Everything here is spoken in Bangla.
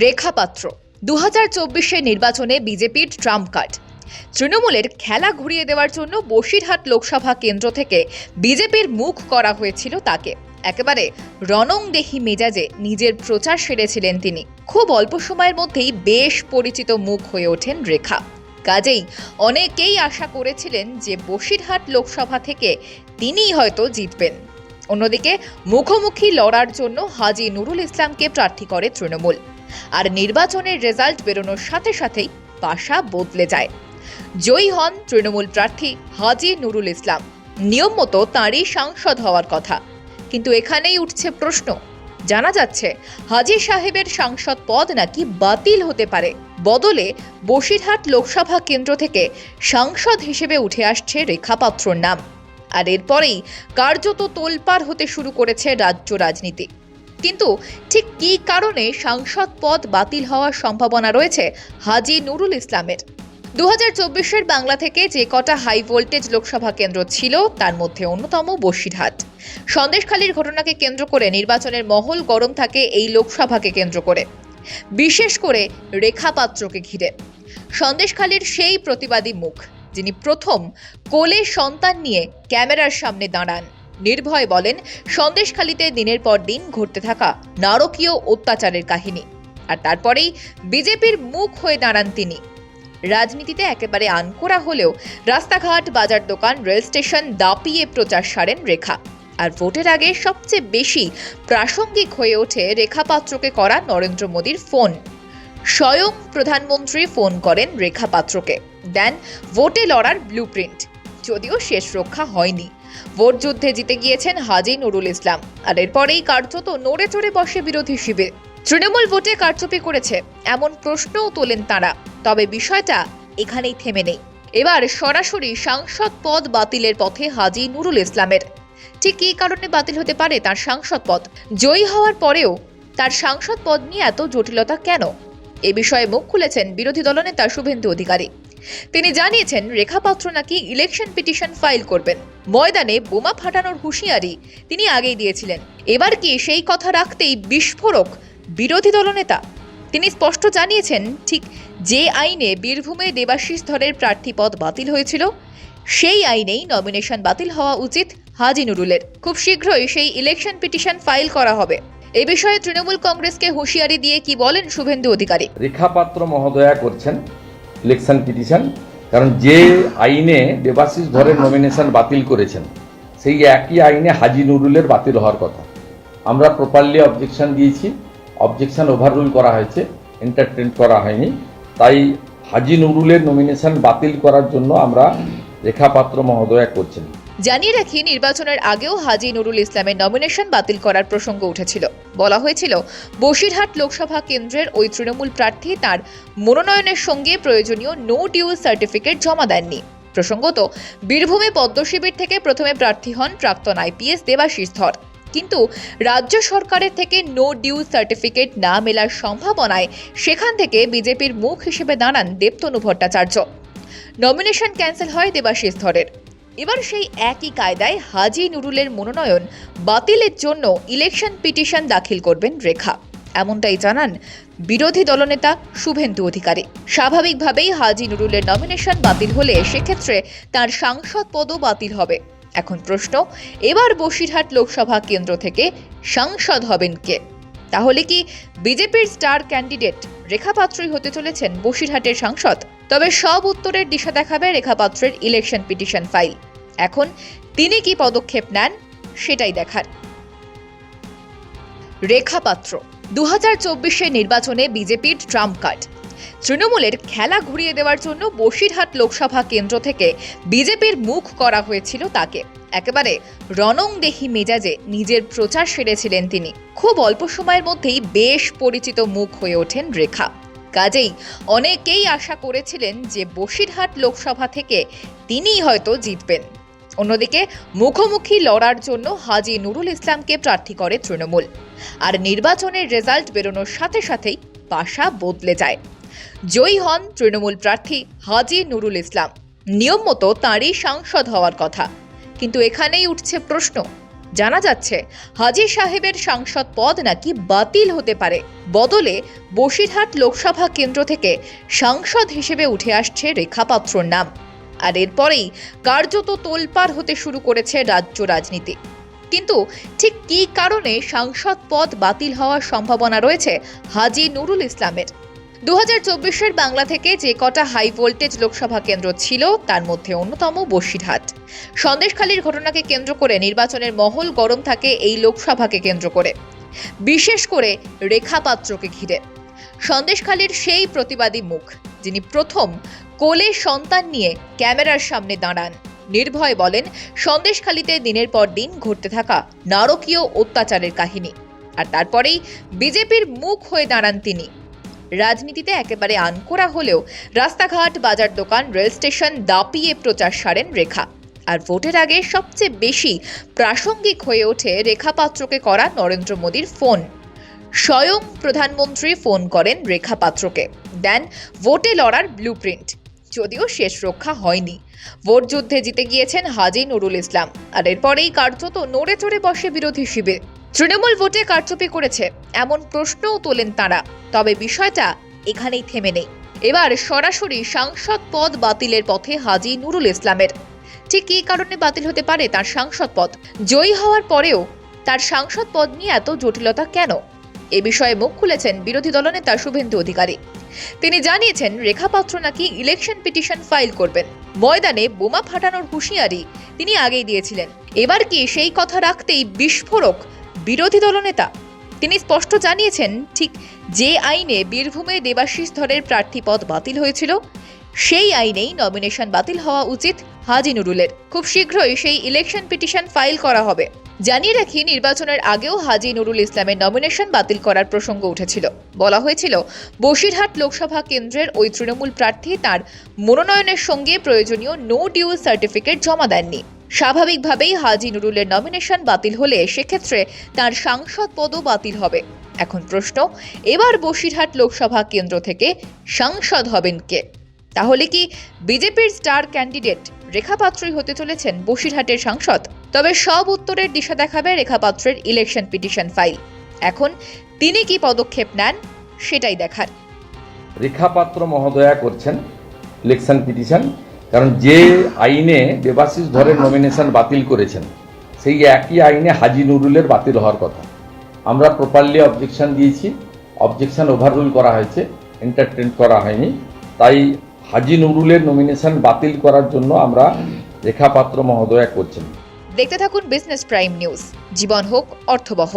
রেখা পাত্র দু হাজার নির্বাচনে বিজেপির ট্রাম্প কার্ড। তৃণমূলের খেলা ঘুরিয়ে দেওয়ার জন্য বসিরহাট লোকসভা কেন্দ্র থেকে বিজেপির মুখ করা হয়েছিল তাকে। একেবারে রণংদেহী মেজাজে নিজের প্রচার সেরেছিলেন তিনি। খুব অল্প সময়ের মধ্যেই বেশ পরিচিত মুখ হয়ে ওঠেন রেখা। কাজেই অনেকেই আশা করেছিলেন যে বসিরহাট লোকসভা থেকে তিনিই হয়তো জিতবেন। অন্যদিকে মুখোমুখি লড়ার জন্য হাজি নুরুল ইসলামকে প্রার্থী করে তৃণমূল। আর নির্বাচনের রেজাল্ট বেরোনোর সাথে সাথেই বাসা বদলে যায়। জয়ী হন তৃণমূল প্রার্থী হাজি নুরুল ইসলাম। নিয়ম মতো তাঁরই সাংসদ হওয়ার কথা। কিন্তু এখানেই উঠছে প্রশ্ন। জানা যাচ্ছে, হাজি সাহেবের সাংসদ পদ নাকি বাতিল হতে পারে। বদলে বসিরহাট লোকসভা কেন্দ্র থেকে সাংসদ হিসেবে উঠে আসছে রেখা পাত্রর নাম। আর এরপরেই কার্যত তোলপাড় হতে শুরু করেছে রাজ্য রাজনীতি। কিন্তু ঠিক কী কারণে সাংসদ পদ বাতিল হওয়ার সম্ভাবনা রয়েছে, হাজি নুরুল ইসলামের? দু হাজার বাংলা থেকে যে কটা হাই ভোল্টেজ লোকসভা কেন্দ্র ছিল, তার মধ্যে অন্যতম বসিরহাট। সন্দেশখালীর ঘটনাকে কেন্দ্র করে নির্বাচনের মহল গরম থাকে এই লোকসভাকে কেন্দ্র করে। বিশেষ করে রেখা পাত্রকে ঘিরে। সন্দেশখালীর সেই প্রতিবাদী মুখ, যিনি প্রথম কোলে সন্তান নিয়ে ক্যামেরার সামনে দাঁড়ান। নির্ভয় বলেন, সন্দেশখালিতে দিনের পর দিন ঘটতে থাকা নারকীয় অত্যাচারের কাহিনী। আর তারপরেই বিজেপির মুখ হয়ে দাঁড়ান তিনি। রাজনীতিতে একেবারে আনকোড়া হলেও রাস্তাঘাট, বাজার দোকান, রেল স্টেশন দাপিয়ে প্রচার সারেন রেখা। আর ভোটের আগে সবচেয়ে বেশি প্রাসঙ্গিক হয়ে ওঠে রেখা পাত্রকে করা নরেন্দ্র মোদীর ফোন। স্বয়ং প্রধানমন্ত্রী ফোন করেন রেখা পাত্রকে দেন, ভোটে লড়ার ব্লুপ্রিন্ট। যদিও শেষ রক্ষা হয়নি। ভোট যুদ্ধে জিতে গিয়েছেন হাজি নুরুল ইসলাম। আর এরপরেই কার্যত নড়ে চড়ে বসে বিরোধী শিবির। তৃণমূল ভোটে কারচুপি করেছে, এমন প্রশ্নও তোলেন তারা। তবে বিষয়টা এখানেই থেমে নেই। এবার সরাসরি সাংসদ পদ বাতিলের পথে হাজি নুরুল ইসলামের। ঠিক কী কারণে বাতিল হতে পারে তার সাংসদ পদ। জয়ী হওয়ার পরেও তার সাংসদ পদ নিয়ে এত জটিলতা কেন? এ বিষয়ে মুখ খুলেছেন বিরোধী দলনেতা শুভেন্দু অধিকারী। তিনি জানিয়েছেন রেখা পাত্র নাকি ইলেকশন পিটিশন ফাইল করবেন। ময়দানে বোমা ফাটানোর হুঁশিয়ারি তিনি আগেই দিয়েছিলেন। এবার কি সেই কথা রাখতেই বিস্ফোরক বিরোধী দলনেতা? তিনি স্পষ্ট জানিয়েছেন, ঠিক যে আইনে বীরভূমে দেবাশিস ধরের প্রার্থী পদ বাতিল হয়েছিল, সেই আইনেই নমিনেশন বাতিল হওয়া উচিত হাজি নুরুলের খুব শীঘ্রই সেই ইলেকশন পিটিশন ফাইল করা হবে। এ বিষয়ে তৃণমূল কংগ্রেসকে হুঁশিয়ারি দিয়ে কি বলেন শুভেন্দু অধিকারী? রেখা পাত্র মহোদয়া করছেন ইলেকশন পিটিশন। কারণ যে আইনে দেবাশিস ধরের নমিনেশন বাতিল করেছেন, সেই একই আইনে হাজি নুরুলের বাতিল হওয়ার কথা। আমরা প্রপারলি অবজেকশন দিয়েছি অবজেকশন ওভাররুল করা হয়েছে এন্টারটেন করা হয়নি। তাই হাজি নুরুলের নমিনেশন বাতিল করার জন্য আমরা রেখাপাত্র মহোদয়া করছেন। জানিয়ে রাখি, নির্বাচনের আগেও হাজি নুরুল ইসলামের নমিনেশন বাতিল করার প্রসঙ্গ উঠেছিল। বলা হয়েছিল, বসিরহাট লোকসভা কেন্দ্রের ওই তৃণমূল প্রার্থী তার মনোনয়নের সঙ্গে প্রয়োজনীয় নো ডিউ সার্টিফিকেট জমা দেননি। প্রসঙ্গত, বীরভূমে পদ্ম শিবির থেকে প্রথমে প্রার্থী হন প্রাক্তন আইপিএস দেবাশিস ধর। কিন্তু রাজ্য সরকারের থেকে নো ডিউ সার্টিফিকেট না মেলার সম্ভাবনায় সেখান থেকে বিজেপির মুখ হিসেবে দাঁড়ান দেবতনু ভট্টাচার্য। নমিনেশন ক্যান্সেল হয় দেবাশিস ধরের। এবার সেই একই কায়দায় হাজি নুরুলের মনোনয়ন বাতিলের জন্য ইলেকশন পিটিশন দাখিল করবেন রেখা। এমনটাই জানান বিরোধী দলনেতা শুভেন্দু অধিকারী। স্বাভাবিকভাবেই হাজি নুরুলের নমিনেশন বাতিল হলে সেক্ষেত্রে তার সাংসদ পদও বাতিল হবে। এখন প্রশ্ন, এবার বসিরহাট লোকসভা কেন্দ্র থেকে সাংসদ হবেন কে? তাহলে কি বিজেপির স্টার ক্যান্ডিডেট রেখা পাত্রই হতে চলেছেন বসিরহাটের সাংসদ। তবে সব উত্তরের দিশা দেখাবে রেখা পাত্রের ইলেকশন পিটিশন ফাইল এখন তিনি কি পদক্ষেপ নেন, সেটাই দেখার। রেখা পাত্র দু হাজার চব্বিশের নির্বাচনে বিজেপির ট্রাম্প কার্ড। তৃণমূলের খেলা ঘুরিয়ে দেওয়ার জন্য বসিরহাট লোকসভা কেন্দ্র থেকে বিজেপির মুখ করা হয়েছিল তাকে। একেবারে রণংদেহী মেজাজে নিজের প্রচার সেরেছিলেন তিনি। খুব অল্প সময়ের মধ্যেই বেশ পরিচিত মুখ হয়ে ওঠেন রেখা। কাজেই অনেকেই আশা করেছিলেন যে বসিরহাট লোকসভা থেকে তিনিই হয়তো জিতবেন। অন্যদিকে মুখোমুখি লড়ার জন্য হাজি নুরুল ইসলামকে প্রার্থী করে তৃণমূল। আর নির্বাচনের রেজাল্ট বেরোনোর সাথে সাথেই বাসা বদলে যায়। জয়ী হন তৃণমূল প্রার্থী হাজি নুরুল ইসলাম। নিয়ম মতো তাঁরই সাংসদ হওয়ার কথা। কিন্তু এখানেই উঠছে প্রশ্ন। জানা যাচ্ছে, হাজি সাহেবের সাংসদ পদ নাকি বাতিল হতে পারে। বদলে বসিরহাট লোকসভা কেন্দ্র থেকে সাংসদ হিসেবে উঠে আসছে রেখা পাত্রর নাম। আর এরপরেই কার্যত তোলপাড় হতে শুরু করেছে রাজ্য রাজনীতি। কিন্তু ঠিক কী কারণে সাংসদ পদ বাতিল হওয়ার সম্ভাবনা রয়েছে হাজি নুরুল ইসলামের? দু হাজার বাংলা থেকে যে কটা হাই ভোল্টেজ লোকসভা কেন্দ্র ছিল, তার মধ্যে অন্যতম বসিরহাট। সন্দেশখালীর ঘটনাকে কেন্দ্র করে নির্বাচনের মহল গরম থাকে এই লোকসভাকে কেন্দ্র করে। বিশেষ করে রেখা পাত্রকে ঘিরে। সন্দেশখালীর সেই প্রতিবাদী মুখ, যিনি প্রথম কোলে সন্তান নিয়ে ক্যামেরার সামনে দাঁড়ান। নির্ভয় বলেন, সন্দেশখালীতে দিনের পর দিন ঘটতে থাকা নারকীয় অত্যাচারের কাহিনী। আর তারপরেই বিজেপির মুখ হয়ে দাঁড়ান তিনি। রাজনীতিতে একেবারে আনকোড়া হলেও রাস্তাঘাট, বাজার দোকান, রেল স্টেশন দাপিয়ে প্রচার সারেন রেখা। আর ভোটের আগে সবচেয়ে বেশি প্রাসঙ্গিক হয়ে ওঠে রেখা পাত্রকে করা নরেন্দ্র মোদীর ফোন। স্বয়ং প্রধানমন্ত্রী ফোন করেন রেখা পাত্রকে দেন ভোটে লড়ার ব্লুপ্রিন্ট যদিও শেষ রক্ষা হয়নি। ভোট যুদ্ধে জিতে গিয়েছেন হাজি নুরুল ইসলাম। আর এরপরেই কার্যত নড়ে চড়ে বসে বিরোধী শিবির। তৃণমূল ভোটে কারচুপি করেছে। এমন প্রশ্নও তোলেন তারা। তবে বিষয়টা এখানেই থেমে নেই। এবার সরাসরি সাংসদ পদ বাতিলের পথে হাজি নুরুল ইসলামের। ঠিক কী কারণে বাতিল হতে পারে তার সাংসদ পদ? জয়ী হওয়ার পরেও তার সাংসদ পদ নিয়ে এত জটিলতা কেন? এ বিষয়ে মুখ খুলেছেন বিরোধী দলনেতা শুভেন্দু অধিকারী। তিনি জানিয়েছেন রেখা পাত্র নাকি ইলেকশন পিটিশন ফাইল করবেন। ময়দানে বোমা ফাটানোর হুঁশিয়ারি তিনি আগেই দিয়েছিলেন। এবার কি সেই কথা রাখতেই বিস্ফোরক বিরোধী দলনেতা। তিনি স্পষ্ট জানিয়েছেন, ঠিক যে আইনে বীরভূমে দেবাশিস ধরের প্রার্থীপদ বাতিল হয়েছিল, সেই আইনেই নমিনেশন বাতিল হওয়া উচিত হাজি নুরুলের খুব শীঘ্রই সেই ইলেকশন পিটিশন ফাইল করা হবে। জানিয়ে রাখি, নির্বাচনের আগেও হাজি নুরুল ইসলামের নমিনেশন বাতিল করার প্রসঙ্গ উঠেছিল। বলা হয়েছিল, বসিরহাট লোকসভা কেন্দ্রের ওই তৃণমূল প্রার্থী তার মনোনয়নের সঙ্গে প্রয়োজনীয় নো ডিউ সার্টিফিকেট জমা দেননি। স্বাভাবিকভাবেই হাজি নুরুলের নমিনেশন বাতিল হলে সেক্ষেত্রে তার সাংসদ পদও বাতিল হবে। এখন প্রশ্ন, এবার বসিরহাট লোকসভা কেন্দ্র থেকে সাংসদ হবেন কে? তাহলে কি বিজেপির স্টার ক্যান্ডিডেট রেখা পাত্রই হতে চলেছেন বসিরহাটের সাংসদ? তবে সব উত্তরের দিশা দেখাবে রেখা পাত্রের ইলেকশন পিটিশন ফাইল এখন তিনি কি পদক্ষেপ নেন, সেটাই দেখার। রেখাপাত্র মহোদয়া করছেন ইলেকশন পিটিশন কারণ যে আইনে দেবাশিস ধরের নমিনেশন বাতিল করেছেন, সেই একই আইনে হাজি নুরুলের বাতিল হওয়ার কথা। আমরা প্রপারলি অবজেকশন দিয়েছি অবজেকশন ওভাররুল করা হয়েছে এন্টারটেন করা হয়নি। তাই হাজি নুরুলের নমিনেশন বাতিল করার জন্য আমরা রেখাপাত্র মহোদয়া করছেন। দেখতে থাকুন বিজনেস প্রাইম নিউজ জীবন হোক, অর্থবহ।